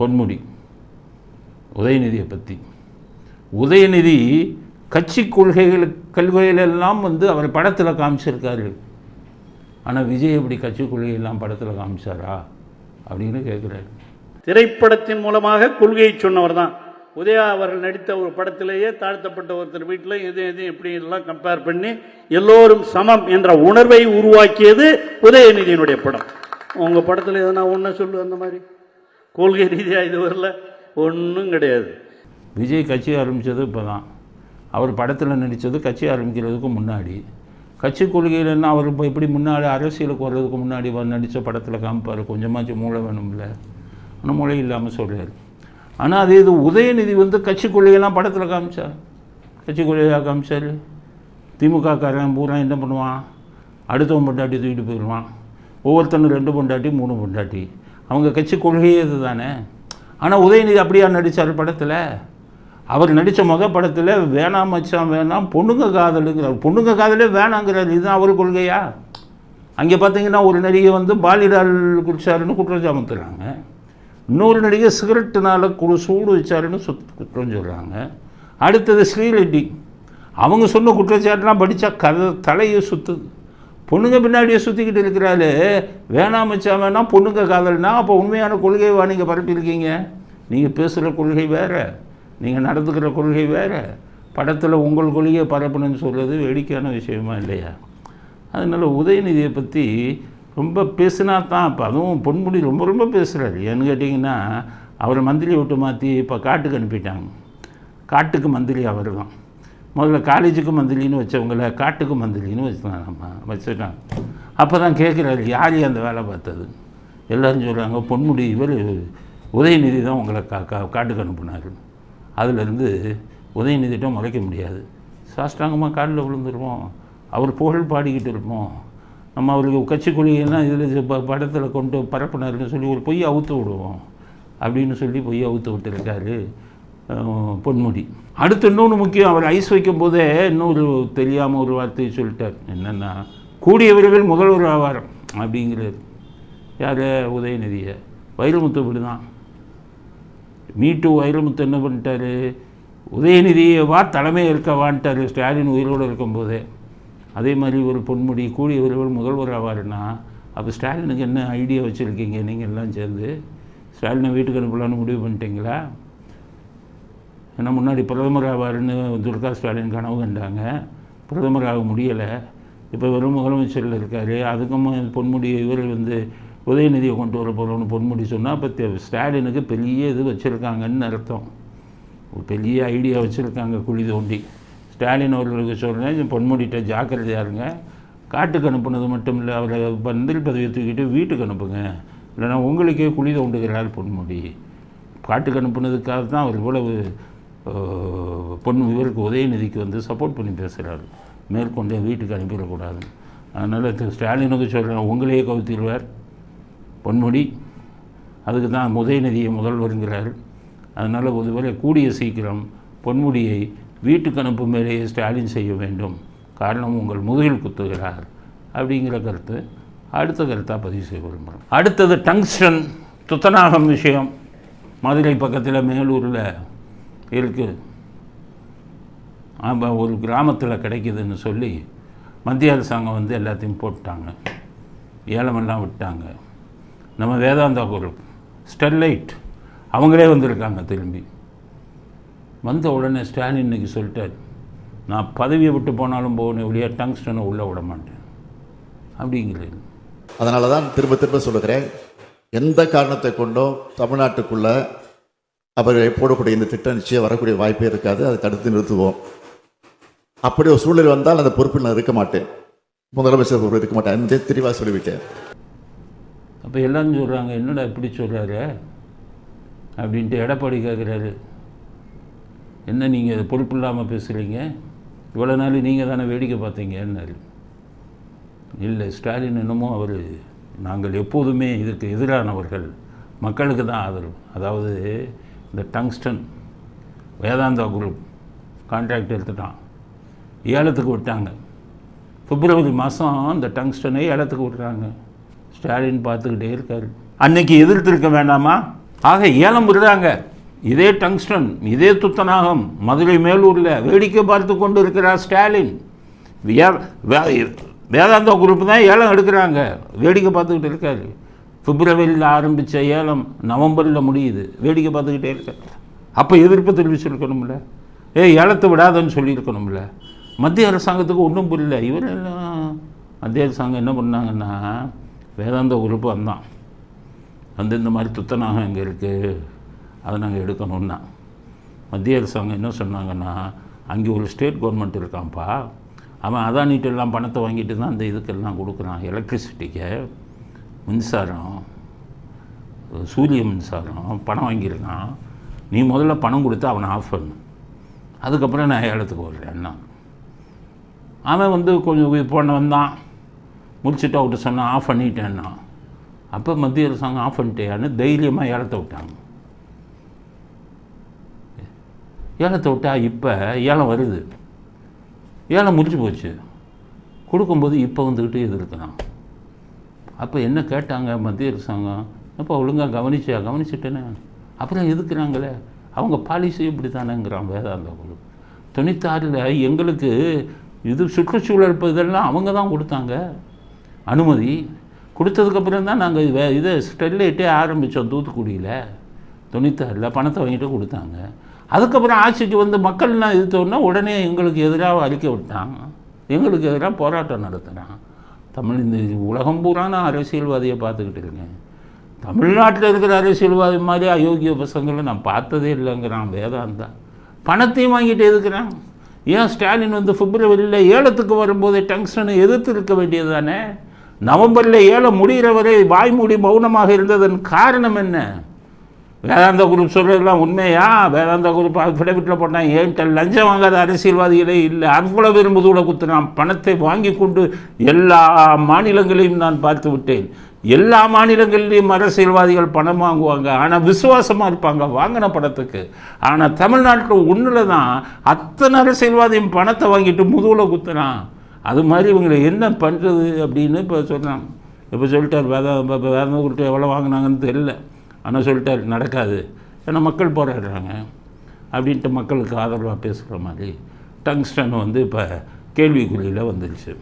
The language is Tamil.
பொன்முடி உதயநிதியை பற்றி உதயநிதி கட்சி கொள்கைகள் கொள்கைகளெல்லாம் வந்து அவர் படத்தில் காமிச்சிருக்காரு. ஆனால் விஜய் எப்படி கட்சி கொள்கையெல்லாம் படத்தில் காமிச்சாரா அப்படின்னு கேட்குறாரு திரைப்படத்தின் மூலமாக கொள்கையை சொன்னவர் தான். உதயா அவர்கள் நடித்த ஒரு படத்திலேயே தாழ்த்தப்பட்ட ஒருத்தர் வீட்டில் எது எது எப்படி எல்லாம் கம்பேர் பண்ணி எல்லோரும் சமம் என்ற உணர்வை உருவாக்கியது உதயநிதியினுடைய படம். உங்கள் படத்தில் எதனா ஒன்று சொல்லு அந்த மாதிரி. கொள்கை ரீதியாக இது வரல. ஒன்றும் கிடையாது. விஜய் கட்சி ஆரம்பித்தது இப்போ தான் அவர் படத்தில் நடித்தது கட்சி ஆரம்பிக்கிறதுக்கு முன்னாடி. கட்சி கொள்கையிலன்னா அவர் இப்போ எப்படி முன்னாடி அரசியலுக்கு வர்றதுக்கு முன்னாடி நடித்த படத்தில் காமிப்பார்? கொஞ்சமாச்சும் மூளை வேணும்ல. ஆனால் மூளை இல்லாமல் சொல்கிறார் ஆனால் அதே இது உதயநிதி வந்து கட்சி கொள்கையெல்லாம் படத்தில் காமிச்சார். கட்சி கொள்கையாக காமிச்சார். திமுக காரன் பூரா என்ன பண்ணுவான்? அடுத்தவன் பொண்டாட்டி தூக்கிட்டு போயிடுவான். ஒவ்வொருத்தனும் ரெண்டு பொண்டாட்டி மூணு பொண்டாட்டி. அவங்க கட்சி கொள்கையே இது தானே ஆனால் உதயநிதி அப்படியா நடித்தார் படத்தில்? அவர் நடித்த முத படத்தில் வேணாம் மச்சான் வேணாம் பொண்ணுங்க காதலுங்கிறார். பொண்ணுங்க காதலே வேணாங்கிறார். இதுதான் அவர் கொள்கையா? அங்கே பார்த்தீங்கன்னா ஒரு நடிகை வந்து பாலிடால் குடிச்சாருன்னு குற்றம் சாமத்துறாங்க இன்னொரு நடிகை சிகரெட்டுனால் குடு சூடு வச்சாருன்னு சுத் குற்றம் சொல்கிறாங்க அடுத்தது ஸ்ரீரெட்டி. அவங்க சொன்ன குற்றச்சாட்டுலாம் படித்தா கதை தலையை சுற்றுது பொண்ணுங்க பின்னாடியே சுற்றிக்கிட்டு இருக்கிறாரு வேணாம் மச்சான் வேணாம். பொண்ணுங்க காதல்னா அப்போ உண்மையான கொள்கையை வா நீங்கள் பரப்பியிருக்கீங்க? நீங்கள் பேசுகிற கொள்கை வேறு. நீங்கள் நடந்துக்கிற கொள்கை வேறு. படத்தில் உங்கள் கொள்கையை பரப்பணும்னு சொல்கிறது வேடிக்கையான விஷயமா இல்லையா? அதனால் உதயநிதியை பற்றி ரொம்ப பேசினா தான் இப்போ அதுவும் பொன்முடி ரொம்ப ரொம்ப பேசுகிறாரு ஏன்னு கேட்டிங்கன்னா அவரை மந்திரி விட்டு மாற்றி இப்போ காட்டுக்கு அனுப்பிட்டாங்க. காட்டுக்கு மந்திரி அவர் தான் முதல்ல காலேஜுக்கு மந்திலின்னு வச்சவங்கள காட்டுக்கு மந்திலின்னு வச்சுட்டாங்க நம்ம வச்சுட்டாங்க அப்போ தான் கேட்குறாரு யார் அந்த வேலை பார்த்தது? எல்லோரும் சொல்கிறாங்க பொன்முடி இவர் உதயநிதி தான் உங்களை கா கா காட்டுக்கு அனுப்புனார். அதுலேருந்து உதயநிதிட்ட முளைக்க முடியாது. சாஷ்டாங்கமாக காலில் விழுந்துருவோம். அவர் புகழ் பாடிக்கிட்டு இருப்போம். நம்ம அவருக்கு கட்சி கொள்கையெல்லாம் இதில் படத்தில் கொண்டு பரப்புனாருன்னு சொல்லி ஒரு பொய் அவுத்து விடுவோம். அப்படின்னு சொல்லி பொய் அவுத்து விட்டுருக்காரு. பொன்முடி. அடுத்து இன்னொன்று முக்கியம் அவர் ஐஸ் வைக்கும் போதே இன்னொரு தெரியாமல் ஒரு வார்த்தையை சொல்லிட்டார். என்னென்னா கூடிய விரைவில் முதல்வர் ஆவார் அப்படிங்கிறார். யார்? உதயநிதியை. வைரமுத்து இப்படி தான் மீட்டு வைரமுத்து என்ன பண்ணிட்டாரு? உதயநிதியை வா தலைமை இருக்கவான்ட்டார் ஸ்டாலின் உயிரோடு இருக்கும்போதே. அதே மாதிரி ஒரு பொன்முடி கூடிய விரைவில் முதல்வர் ஆவாருன்னா அப்போ ஸ்டாலினுக்கு என்ன ஐடியா வச்சுருக்கீங்க? நீங்கள் எல்லாம் சேர்ந்து ஸ்டாலினை வீட்டுக்கு அனுப்பலான்னு முடிவு பண்ணிட்டீங்களா? ஏன்னா முன்னாடி பிரதமர் ஆவாருன்னு துர்கா ஸ்டாலின் கனவு கண்டாங்க. பிரதமர் ஆக முடியலை. இப்போ வெறும் முதலமைச்சரில் இருக்கார். அதுக்கும் பொன்முடி இவர் வந்து உதயநிதியை கொண்டு வர போகிறோம்னு பொன்முடி சொன்னால் இப்போ ஸ்டாலினுக்கு பெரிய இது வச்சுருக்காங்கன்னு அர்த்தம். ஒரு பெரிய ஐடியா வச்சுருக்காங்க குழி தோண்டி. ஸ்டாலின் அவர்களுக்கு சொல்கிறேன் பொன்முடிகிட்ட ஜாக்கிரதையாக இருங்க. காட்டுக்கு அனுப்புனது மட்டும் இல்லை அவரை பந்தில் பதவியை தூக்கிட்டு வீட்டுக்கு அனுப்புங்க. இல்லைன்னா உங்களுக்கே குழி தோண்டுகிறார் பொன்முடி. காட்டுக்கு அனுப்புனதுக்காக தான் அவர் இவ்வளவு பொன் இவருக்கு உதயநிதிக்கு வந்து சப்போர்ட் பண்ணி பேசுகிறாரு மேற்கொண்டு வீட்டுக்கு அனுப்பிடக்கூடாது அதனால் திரு ஸ்டாலினுக்கு சொல்கிறேன் உங்களையே கவுத்திடுவார். பொன்முடி அதுக்கு தான் உதயநிதியை முதல்வருங்கிறார் அதனால் ஒருவேளை கூடிய சீக்கிரம் பொன்முடியை வீட்டுக்கு அனுப்பும் மேலேயே ஸ்டாலின் செய்ய வேண்டும். காரணம் உங்கள் முதுகில் குத்துகிறார். அப்படிங்கிற கருத்து. அடுத்த கருத்தாக பதிவு செய்ய விரும்புகிறோம் அடுத்தது டங்ஸ்டன் துத்தநாகம் விஷயம். மதுரை பக்கத்தில் மேலூரில் இருக்குது ஆமாம் ஒரு கிராமத்தில் கிடைக்குதுன்னு சொல்லி மத்திய அரசாங்கம் வந்து எல்லாத்தையும் போட்டாங்க. ஏலமெல்லாம் விட்டாங்க. நம்ம வேதாந்தா குரூப் ஸ்டெர்லைட். அவங்களே வந்திருக்காங்க திரும்பி. வந்த உடனே ஸ்டாலின் இன்னைக்கு சொல்லிட்டார் நான் பதவியை விட்டு போனாலும் போகணும் வெளியே டங்ஸ்டனை உள்ளே விட மாட்டேன். அப்படிங்கிறது அதனால தான் திரும்ப திரும்ப சொல்லுகிறேன் எந்த காரணத்தை கொண்டும் தமிழ்நாட்டுக்குள்ளே அவர் போடக்கூடிய இந்த திட்டம் நிச்சயம் வரக்கூடிய வாய்ப்பே இருக்காது. அதை தடுத்து நிறுத்துவோம். அப்படி ஒரு சூழல் வந்தால் அந்த பொறுப்பில் நான் இருக்க மாட்டேன். முதலமைச்சர் பொறுப்பு இருக்க மாட்டேன். அந்த தெளிவாக சொல்லிவிட்டேன். அப்போ எல்லாரும் சொல்கிறாங்க என்னடா இப்படி சொல்கிறாரு அப்படின்ட்டு எடப்பாடி கேட்குறாரு என்ன நீங்கள் பொறுப்பு இல்லாமல் பேசுகிறீங்க இவ்வளோ நாள் நீங்கள் தானே வேடிக்கை பார்த்தீங்கன்னாரு. இல்லை ஸ்டாலின் என்னமோ அவர் நாங்கள் எப்போதுமே இதுக்கு எதிரானவர்கள். மக்களுக்கு தான் ஆதரவு. அதாவது இந்த டங்ஸ்டன் வேதாந்தா குரூப் கான்ட்ராக்ட் எடுத்துட்டான். ஏலத்துக்கு விட்டாங்க. பிப்ரவரி மாதம் இந்த டங்ஸ்டனை ஏலத்துக்கு விட்றாங்க ஸ்டாலின் பார்த்துக்கிட்டே இருக்கார். அன்னைக்கு எதிர்த்திருக்க வேண்டாமா? ஆக ஏலம் விடுறாங்க. இதே டங்ஸ்டன் இதே துத்தநாகம் மதுரை மேலூரில் வேடிக்கை பார்த்து கொண்டு இருக்கிறார் ஸ்டாலின் வே- வேதாந்தா குரூப் தான் ஏலம் எடுக்கிறாங்க. வேடிக்கை பார்த்துக்கிட்டு இருக்காரு. பிப்ரவரியில் ஆரம்பித்த ஏலம் நவம்பரில் முடியுது. வேடிக்கை பார்த்துக்கிட்டே இருக்க. அப்போ எதிர்ப்பு தெரிவிச்சிருக்கணும்ல. ஏ ஏலத்தை விடாதன்னு சொல்லியிருக்கணும்ல. மத்திய அரசாங்கத்துக்கு ஒன்றும் புரியல. இவர் எல்லாம் மத்திய அரசாங்கம் என்ன பண்ணாங்கன்னா வேதாந்த குரூப் வந்தான் வந்து இந்த மாதிரி துத்தநாகம் இங்கே இருக்குது அதை நாங்கள் எடுக்கணும்னா. மத்திய அரசாங்கம் என்ன சொன்னாங்கன்னா அங்கே ஒரு ஸ்டேட் கவர்மெண்ட் இருக்கான்ப்பா. அவன் அதானிட்டு எல்லாம் பணத்தை வாங்கிட்டு தான் அந்த இதுக்கெல்லாம் கொடுக்குறான். எலக்ட்ரிசிட்டிக்கு. மின்சாரம் சூரிய மின்சாரம் பணம் வாங்கியிருக்கான். நீ முதல்ல பணம் கொடுத்து அவனை ஆஃப் பண்ணு. அதுக்கப்புறம் நான் ஏலத்துக்கு வர்றேன்னா அவன் வந்து கொஞ்சம் போன வந்தான். முடிச்சுட்டு அவர்கிட்ட சொன்னான் ஆஃப் பண்ணிட்டேன்னா. அப்போ மத்திய அரசாங்கம் ஆஃப் பண்ணிட்டேன்னு தைரியமாக ஏலத்தை விட்டாங்க. ஏலத்தை விட்டா இப்போ ஏலம் வருது. ஏலம் முடிஞ்சு போச்சு. கொடுக்கும்போது இப்போ வந்துக்கிட்டு எதிர்க்கிறான் அப்போ என்ன கேட்டாங்க மத்திய அரசாங்கம்? அப்போ ஒழுங்காக கவனிச்சியா கவனிச்சிட்டேனே. அப்புறம் எதுக்குறாங்களே அவங்க பாலிசி இப்படி தானேங்கிறான் வேதாந்த குழு தொண்ணூத்தாறில் எங்களுக்கு இது சுற்றுச்சூழல் இப்போ இதெல்லாம் அவங்க தான் கொடுத்தாங்க. அனுமதி. கொடுத்ததுக்கப்புறம் தான் நாங்கள் வே இதை ஸ்டெர்லைட்டே ஆரம்பித்தோம் தூத்துக்குடியில். தொண்ணூத்தாறில் பணத்தை வாங்கிட்டு கொடுத்தாங்க. அதுக்கப்புறம் ஆட்சிக்கு வந்து மக்கள்லாம் எதிர்த்தோன்னா உடனே எங்களுக்கு எதிராக அறிக்கை விட்டான். எங்களுக்கு எதிராக போராட்டம் நடத்துகிறான் தமிழ் இந்த உலகம் பூரான அரசியல்வாதியை பார்த்துக்கிட்டு இருக்கேன். தமிழ்நாட்டில் இருக்கிற அரசியல்வாதி மாதிரி அயோக்கிய பசங்களை நான் பார்த்ததே இல்லைங்கிறான் வேதாந்தா. பணத்தையும் வாங்கிட்டு எதுக்குறான்? ஏன் ஸ்டாலின் வந்து பிப்ரவரியில் ஏலத்துக்கு வரும்போது டங்ஸ்டனை எதிர்த்து இருக்க வேண்டியது தானே நவம்பரில் ஏலம் முடிகிற வரை வாய்மூடி மௌனமாக இருந்ததன் காரணம் என்ன? வேதாந்த குரூப் சொல்கிறதுலாம் உண்மையா? வேதாந்த குரூப் அஃபிடவிட்டில் போட்டான் ஏன்ட்ட லஞ்சம் வாங்காத அரசியல்வாதிகளே இல்லை. அவ்வளவு விரும்புதூட குத்துனான் பணத்தை வாங்கி கொண்டு எல்லா மாநிலங்களையும் நான் பார்த்து விட்டேன். எல்லா மாநிலங்களிலையும் அரசியல்வாதிகள் பணம் வாங்குவாங்க. ஆனால் விசுவாசமாக இருப்பாங்க வாங்கின பணத்துக்கு. ஆனால் தமிழ்நாட்டில் ஒன்றில் தான் அத்தனை அரசியல்வாதியும் பணத்தை வாங்கிட்டு முதுகில் குத்துனான் அது மாதிரி இவங்களை என்ன பண்ணுறது அப்படின்னு இப்போ சொன்னாங்க இப்போ சொல்லிட்டார் வேத வேதாந்த குரூப் எவ்வளோ வாங்கினாங்கன்னு தெரியல. ஆனால் சொல்லிட்டார் நடக்காது. ஏன்னா மக்கள் போராடுறாங்க. அப்படின்ட்டு மக்களுக்கு ஆதரவாக பேசுகிற மாதிரி டங்ஸ்டன் வந்து இப்போ கேள்விக்குறியில் வந்துருச்சு.